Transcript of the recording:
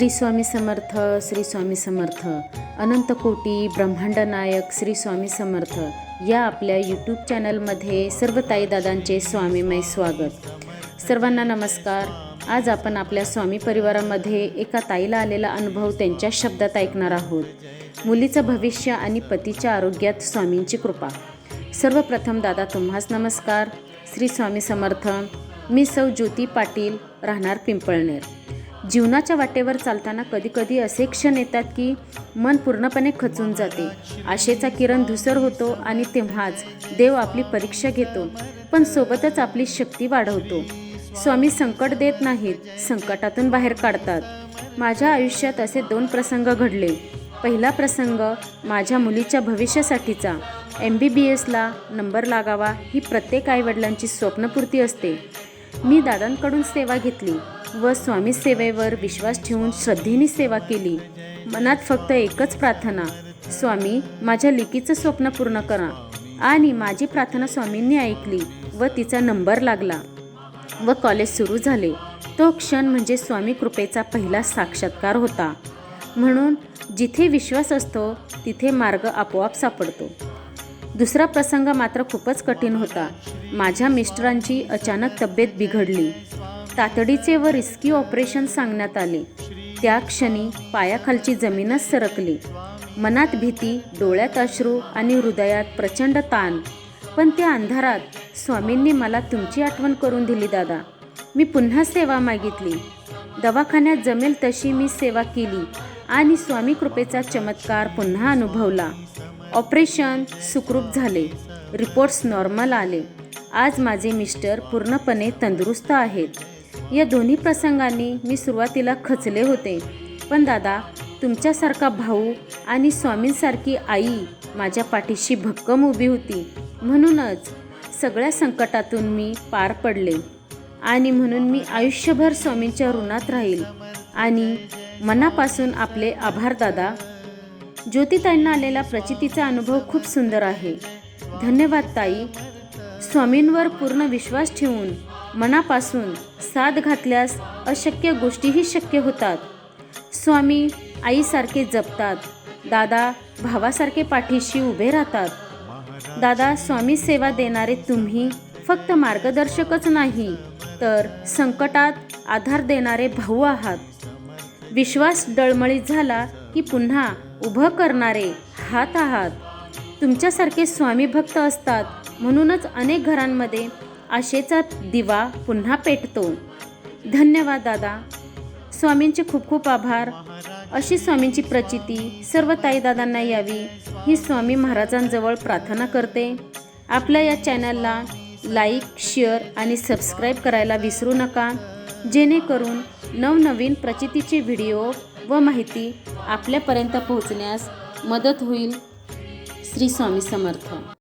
श्री स्वामी समर्थ श्री स्वामी समर्थ अनंतकोटी ब्रह्मांड नायक श्री स्वामी समर्थ या आपल्या यूट्यूब चॅनलमध्ये सर्व ताईदादांचे स्वामीमय स्वागत. सर्वांना नमस्कार. आज आपण आपल्या स्वामी परिवारामध्ये एका ताईला आलेला अनुभव त्यांच्या शब्दात ऐकणार आहोत. मुलीचं भविष्य आणि पतीच्या आरोग्यात स्वामींची कृपा. सर्वप्रथम दादा तुम्हास नमस्कार. श्री स्वामी समर्थ. मी सौ ज्योती पाटील राहणार पिंपळनेर. जीवनाच्या वाटेवर चालताना कधीकधी असे क्षण येतात की मन पूर्णपणे खचून जाते. आशेचा किरण धुसर होतो आणि तेव्हाच देव आपली परीक्षा घेतो पण सोबतच आपली शक्ती वाढवतो. स्वामी संकट देत नाहीत संकटातून बाहेर काढतात. माझ्या आयुष्यात असे दोन प्रसंग घडले. पहिला प्रसंग माझ्या मुलीच्या भविष्यासाठीचा. एम बी बी एसला नंबर लागावा ही प्रत्येक आईवडिलांची स्वप्नपूर्ती असते. मी दादांकडून सेवा घेतली. व स्वामी सेवेवर विश्वास ठेवून श्रद्धेने सेवा केली. मनात फक्त एकच प्रार्थना स्वामी माझ्या लेकीचं स्वप्न पूर्ण करा. आणि माझी प्रार्थना स्वामींनी ऐकली व तिचा नंबर लागला व कॉलेज सुरू झाले. तो क्षण म्हणजे स्वामी कृपेचा पहिला साक्षात्कार होता. म्हणून जिथे विश्वास असतो तिथे मार्ग आपोआप सापडतो. दुसरा प्रसंग मात्र खूपच कठीण होता. माझ्या मिस्टरांची अचानक तब्येत बिघडली. तातडीचे व रिस्की ऑपरेशन सांगण्यात आले. त्या क्षणी पायाखालची जमीनच सरकली. मनात भीती डोळ्यात अश्रू आणि हृदयात प्रचंड ताण. पण त्या अंधारात स्वामींनी मला तुमची आठवण करून दिली दादा. मी पुन्हा सेवा मागितली. दवाखान्यात जमेल तशी मी सेवा केली आणि स्वामी कृपेचा चमत्कार पुन्हा अनुभवला. ऑपरेशन सुखरूप झाले. रिपोर्ट्स नॉर्मल आले. आज माझे मिस्टर पूर्णपणे तंदुरुस्त आहेत. या दोन्ही प्रसंगांनी मी सुरुवातीला खचले होते. पण दादा तुमच्यासारखा भाऊ आणि स्वामींसारखी आई माझ्या पाठीशी भक्कम उभी होती. म्हणूनच सगळ्या संकटातून मी पार पडले आणि म्हणून मी आयुष्यभर स्वामींच्या ऋणात राहील आणि मनापासून आपले आभार दादा. ज्योतिताईंना आलेला प्रचितीचा अनुभव खूप सुंदर आहे. धन्यवाद ताई. स्वामींवर पूर्ण विश्वास ठेवून मनापासून साथ घातल्यास अशक्य गोष्टीही शक्य होतात. स्वामी आईसारखे जपतात. दादा भावासारखे पाठीशी उभे राहतात. दादा स्वामी सेवा देणारे तुम्ही फक्त मार्गदर्शकच नाही तर संकटात आधार देणारे भाऊ आहात. विश्वास डळमळीत झाला की पुन्हा उभं करणारे हात आहात. तुमच्यासारखे स्वामी भक्त असतात. म्हणूनच अनेक घरांमध्ये आशेचा दिवा पुन्हा पेटतो. धन्यवाद दादा. स्वामींचे खूप खूप आभार. अशी स्वामींची प्रचिती सर्व ताईदादांना यावी ही स्वामी महाराजांजवळ प्रार्थना करते. आपल्या या चॅनलला लाईक शेअर आणि सबस्क्राईब करायला विसरू नका. जेणेकरून नवनवीन प्रचितीचे व्हिडिओ व माहिती आपल्यापर्यंत पोहोचण्यास मदत होईल. श्री स्वामी समर्थ.